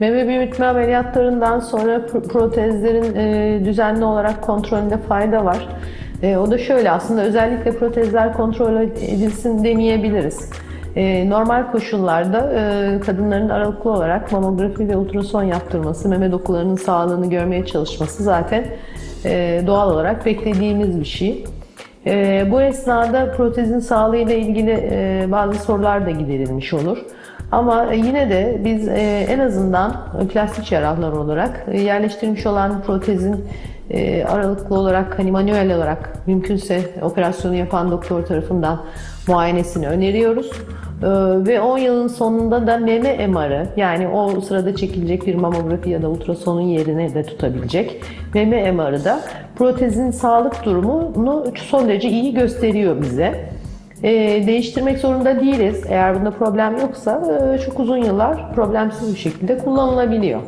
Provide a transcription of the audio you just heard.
Meme büyütme ameliyatlarından sonra pr- protezlerin e, düzenli olarak kontrolünde fayda var. E, o da şöyle aslında özellikle protezler kontrol edilsin demeyebiliriz. E, normal koşullarda kadınların aralıklı olarak mamografi ve ultrason yaptırması, meme dokularının sağlığını görmeye çalışması zaten doğal olarak beklediğimiz bir şey. E, bu esnada protezin sağlığıyla ilgili e, bazı sorular da giderilmiş olur. Ama yine de biz e, en azından plastik cerrahlar olarak e, yerleştirilmiş olan protezin e, aralıklı olarak hani manuel olarak mümkünse operasyonu yapan doktor tarafından muayenesini öneriyoruz. E, ve 10 yılın sonunda da meme MR'ı yani o sırada çekilecek bir mamografi ya da ultrasonun yerine de tutabilecek meme MR'ı da protezin sağlık durumunu son derece iyi gösteriyor bize. E, değiştirmek zorunda değiliz. Eğer bunda problem yoksa e, çok uzun yıllar problemsiz bir şekilde kullanılabiliyor.